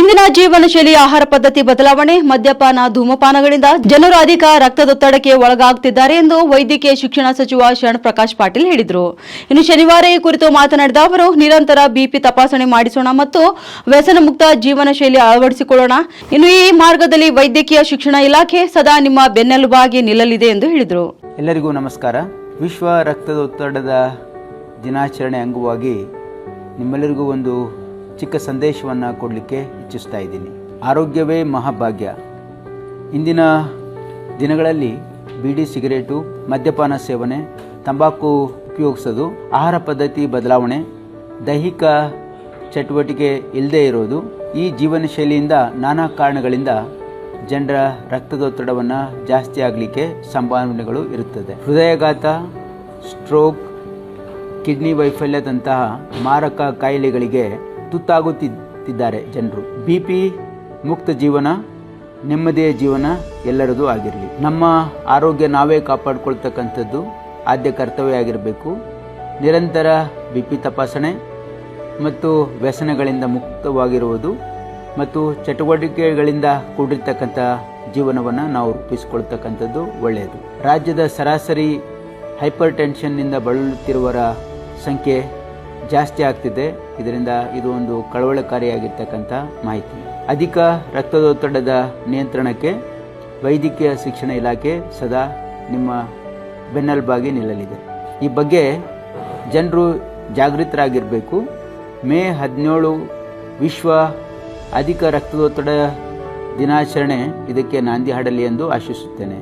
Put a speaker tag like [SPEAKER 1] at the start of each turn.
[SPEAKER 1] ಇಂದಿನ ಜೀವನ ಶೈಲಿ ಆಹಾರ ಪದ್ಧತಿ ಬದಲಾವಣೆ, ಮದ್ಯಪಾನ, ಧೂಮಪಾನಗಳಿಂದ ಜನರು ಅಧಿಕ ರಕ್ತದೊತ್ತಡಕ್ಕೆ ಒಳಗಾಗುತ್ತಿದ್ದಾರೆ ಎಂದು ವೈದ್ಯಕೀಯ ಶಿಕ್ಷಣ ಸಚಿವ ಶರಣ್ ಪ್ರಕಾಶ್ ಪಾಟೀಲ್ ಹೇಳಿದರು. ಇನ್ನು ಶನಿವಾರ ಈ ಕುರಿತು ಮಾತನಾಡಿದ ಅವರು, ನಿರಂತರ ಬಿಪಿ ತಪಾಸಣೆ ಮಾಡಿಸೋಣ ಮತ್ತು ವ್ಯಸನ ಮುಕ್ತ ಜೀವನ ಶೈಲಿ ಅಳವಡಿಸಿಕೊಳ್ಳೋಣ. ಇನ್ನು ಈ ಮಾರ್ಗದಲ್ಲಿ ವೈದ್ಯಕೀಯ ಶಿಕ್ಷಣ ಇಲಾಖೆ ಸದಾ ನಿಮ್ಮ ಬೆನ್ನೆಲುಬಾಗಿ ನಿಲ್ಲಲಿದೆ ಎಂದು ಹೇಳಿದರು.
[SPEAKER 2] ಎಲ್ಲರಿಗೂ ನಮಸ್ಕಾರ. ವಿಶ್ವ ರಕ್ತದೊತ್ತಡದ ದಿನಾಚರಣೆ ಅಂಗವಾಗಿ ನಿಮ್ಮೆಲ್ಲರಿಗೂ ಒಂದು ಚಿಕ್ಕ ಸಂದೇಶವನ್ನು ಕೊಡಲಿಕ್ಕೆ ಇಚ್ಛಿಸ್ತಾ ಇದ್ದೀನಿ. ಆರೋಗ್ಯವೇ ಮಹಾಭಾಗ್ಯ. ಇಂದಿನ ದಿನಗಳಲ್ಲಿ ಬೀಡಿ ಸಿಗರೇಟು, ಮದ್ಯಪಾನ ಸೇವನೆ, ತಂಬಾಕು ಉಪಯೋಗಿಸೋದು, ಆಹಾರ ಪದ್ಧತಿ ಬದಲಾವಣೆ, ದೈಹಿಕ ಚಟುವಟಿಕೆ ಇಲ್ಲದೇ ಇರೋದು ಈ ಜೀವನ ಶೈಲಿಯಿಂದ ನಾನಾ ಕಾರಣಗಳಿಂದ ಜನರ ರಕ್ತದೊತ್ತಡವನ್ನು ಜಾಸ್ತಿ ಆಗಲಿಕ್ಕೆ ಸಂಭಾವನೆಗಳು ಇರುತ್ತದೆ. ಹೃದಯಾಘಾತ, ಸ್ಟ್ರೋಕ್, ಕಿಡ್ನಿ ವೈಫಲ್ಯದಂತಹ ಮಾರಕ ಕಾಯಿಲೆಗಳಿಗೆ ತುತ್ತಾಗುತ್ತಿದ್ದಾರೆ ಜನರು. ಬಿ ಪಿ ಮುಕ್ತ ಜೀವನ, ನೆಮ್ಮದಿಯ ಜೀವನ ಎಲ್ಲರದೂ ಆಗಿರಲಿ. ನಮ್ಮ ಆರೋಗ್ಯ ನಾವೇ ಕಾಪಾಡಿಕೊಳ್ತಕ್ಕಂಥದ್ದು ಆದ್ಯ ಕರ್ತವ್ಯ ಆಗಿರಬೇಕು. ನಿರಂತರ ಬಿ ಪಿ ತಪಾಸಣೆ ಮತ್ತು ವ್ಯಸನಗಳಿಂದ ಮುಕ್ತವಾಗಿರುವುದು ಮತ್ತು ಚಟುವಟಿಕೆಗಳಿಂದ ಕೂಡಿರ್ತಕ್ಕಂಥ ಜೀವನವನ್ನು ನಾವು ರೂಪಿಸಿಕೊಳ್ತಕ್ಕಂಥದ್ದು ಒಳ್ಳೆಯದು. ರಾಜ್ಯದ ಸರಾಸರಿ ಹೈಪರ್ ಟೆನ್ಷನ್ನಿಂದ ಬಳಲುತ್ತಿರುವವರ ಸಂಖ್ಯೆ ಜಾಸ್ತಿ ಆಗ್ತಿದೆ. ಇದರಿಂದ ಇದು ಒಂದು ಕಳವಳಕಾರಿಯಾಗಿರ್ತಕ್ಕಂಥ ಮಾಹಿತಿ. ಅಧಿಕ ರಕ್ತದೊತ್ತಡದ ನಿಯಂತ್ರಣಕ್ಕೆ ವೈದ್ಯಕೀಯ ಶಿಕ್ಷಣ ಇಲಾಖೆ ಸದಾ ನಿಮ್ಮ ಬೆನ್ನೆಲುಬಾಗಿ ನಿಲ್ಲಲಿದೆ. ಈ ಬಗ್ಗೆ ಜನರು ಜಾಗೃತರಾಗಿರಬೇಕು. ಮೇ ಹದಿನೇಳು ವಿಶ್ವ ಅಧಿಕ ರಕ್ತದೊತ್ತಡ ದಿನಾಚರಣೆ ಇದಕ್ಕೆ ನಾಂದಿ ಹಾಡಲಿ ಎಂದು ಆಶಿಸುತ್ತೇನೆ.